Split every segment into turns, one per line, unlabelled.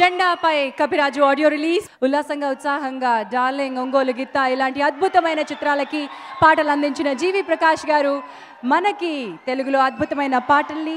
జెండాపై Kapiraju audio release. ఉల్లాసంగా ఉత్సాహంగా darling Ongole గిత్త ఇలాంటి అద్భుతమైన చిత్రాలకి పాటలు అందించిన జీవి ప్రకాష్ గారు మనకి తెలుగులో అద్భుతమైన పాటల్ని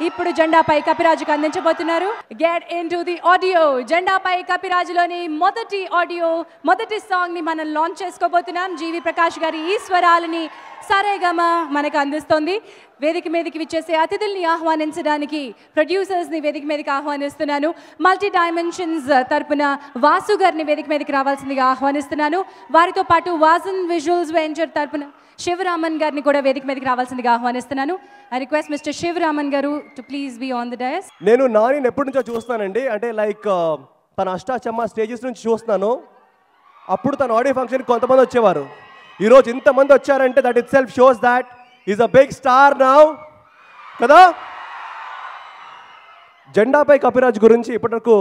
ఇప్పుడు జెండాపై కపిరాజుకు అందించబోతున్నారు. Get in to the audio Jendapai కపిరాజులోని మొదటి ఆడియో మొదటి సాంగ్ని మనం లాంచ్ చేసుకోబోతున్నాం. జీవి ప్రకాష్ గారి ఈ స్వరాలని సరేగమ మనకు అందిస్తోంది. వేదిక మీదకి విచ్చేసే అతిథుల్ని ఆహ్వానించడానికి ప్రొడ్యూసర్స్ని వేదిక మీదకి ఆహ్వానిస్తున్నాను. మల్టీ డైమెన్షన్స్ తరపున వాసు గారిని వేదిక మీదకి రావాల్సిందిగా ఆహ్వానిస్తున్నాను. వారితో పాటు వాజన్ విజువల్స్ వెంచర్ తరపున శివరామన్ గారిని కూడా వేదిక మీదకి రావాల్సిందిగా ఆహ్వానిస్తున్నాను. I request mister Sivaraman garu to please be on the dais
నేను నానిని ఎప్పటి నుంచో చూస్తానండి అంటే లైక్ uh, తన అష్టాచమ్మ స్టేజెస్ నుంచి చూస్తున్నాను. అప్పుడు తన ఆడియో ఫంక్షన్ కొంతమంది వచ్చేవారు. ఈరోజు ఇంతమంది వచ్చారంటే that itself shows that is a big star now కదా జెండాపై కపిరాజ్ గురించి ఇప్పటివరకు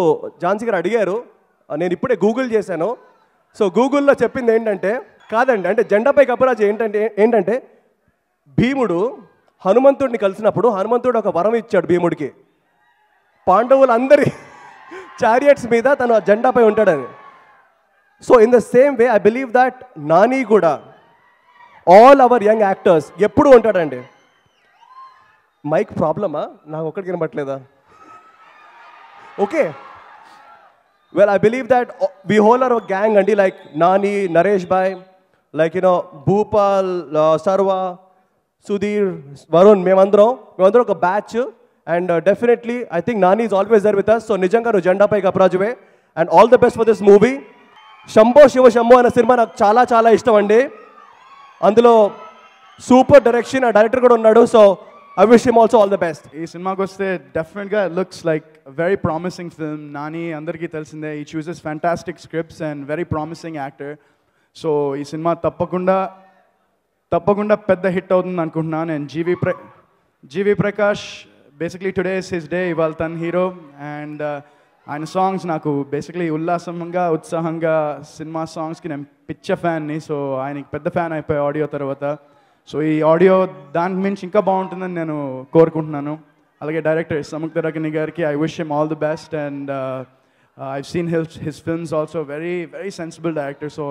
ఝాన్సీ గారు అడిగారు. నేను ఇప్పుడే గూగుల్ చేశాను. సో గూగుల్లో చెప్పింది ఏంటంటే కాదండి అంటే జెండాపై కపిరాజ్ ఏంటంటే ఏంటంటే భీముడు హనుమంతుడిని కలిసినప్పుడు హనుమంతుడు ఒక వరం ఇచ్చాడు భీముడికి. పాండవులందరి చారియట్స్ మీద తను ఆ జెండాపై ఉంటాడని. So in the same way I believe that Nani కూడా ఆల్ అవర్ యంగ్ యాక్టర్స్ ఎప్పుడు ఉంటాడండి? మైక్ ప్రాబ్లమా నాకు ఒక్కడికి వినబట్లేదా okay well I believe that we whole our gang అండి like Nani Naresh bhai like you know Bhupal uh, సర్వా Sudheer Varun మేమందరం మేమందరం ఒక batch and definitely I think Nani is always there with us so నిజంగా నువ్వు జెండాపై అప్రాజువే. And all the best for this movie Shambho Shiva Shambho అనే cinema నాకు చాలా చాలా ఇష్టం అండి. అందులో సూపర్ డైరెక్షన్ ఆ డైరెక్టర్ కూడా ఉన్నాడు. So I wish him also all the best
ఈ సినిమాకి వస్తే డెఫినెట్గా looks like very promising film Nani అందరికీ తెలిసిందే ఈ chooses fantastic scripts and very promising actor so ఈ సినిమా తప్పకుండా తప్పకుండా పెద్ద హిట్ అవుతుంది అనుకుంటున్నాను నేను జీవి ప్ర GV Prakash basically today is his day ఇవాళ తన హీరో అండ్ uh, ఆయన సాంగ్స్ నాకు బేసిక్లీ ఉల్లాసంగా ఉత్సాహంగా సినిమా సాంగ్స్కి నేను పిచ్చ ఫ్యాన్ని సో ఆయనకి పెద్ద ఫ్యాన్ అయిపోయి ఆడియో తర్వాత. సో ఈ ఆడియో దానికి మించి ఇంకా బాగుంటుందని నేను కోరుకుంటున్నాను. అలాగే డైరెక్టర్ సముక్త రగని గారికి I wish him all the best and I've seen his his films also very very sensible director so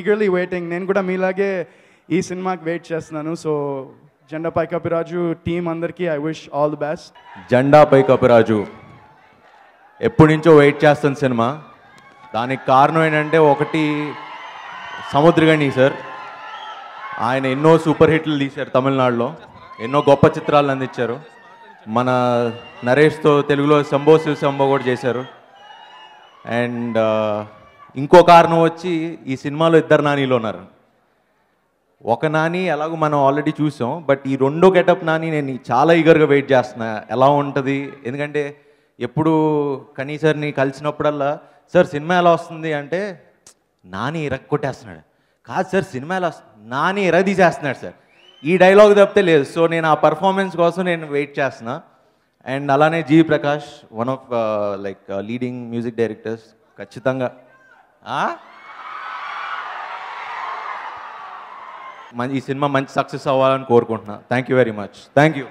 eagerly waiting నేను కూడా మీలాగే ఈ సినిమాకి వెయిట్ చేస్తున్నాను. సో జెండాపై కపిరాజు టీం అందరికీ I wish all the best
Jendapai Kapiraju ఎప్పటి నుంచో వెయిట్ చేస్తున్న సినిమా. దానికి కారణం ఏంటంటే ఒకటి సముద్రగణి సార్. ఆయన ఎన్నో సూపర్ హిట్లు తీశారు తమిళనాడులో. ఎన్నో గొప్ప చిత్రాలు అందించారు. మన నరేష్తో తెలుగులో శంభో శివ శంభో కూడా చేశారు. అండ్ ఇంకో కారణం వచ్చి ఈ సినిమాలో ఇద్దరు నానీలు ఉన్నారు. ఒక నాని ఎలాగో మనం ఆల్రెడీ చూసాం బట్ ఈ రెండో గెటప్ నాని నేను చాలా ఈగర్గా వెయిట్ చేస్తున్నా. ఎలా ఉంటుంది? ఎందుకంటే ఎప్పుడు కనీ సార్ని కలిసినప్పుడల్లా సార్ సినిమా ఎలా వస్తుంది? అంటే నాని ఇరగ కొట్టేస్తున్నాడు. కాదు సార్ సినిమా ఎలా వస్తుంది? నాని ఇరగ తీసేస్తున్నాడు సార్. ఈ డైలాగ్ తప్పితే లేదు. సో నేను ఆ పర్ఫార్మెన్స్ కోసం నేను వెయిట్ చేస్తున్నా. అండ్ అలానే G Prakash one of like leading music directors ఖచ్చితంగా. ఈ సినిమా మంచి సక్సెస్ అవ్వాలని కోరుకుంటున్నాను thank you very much thank you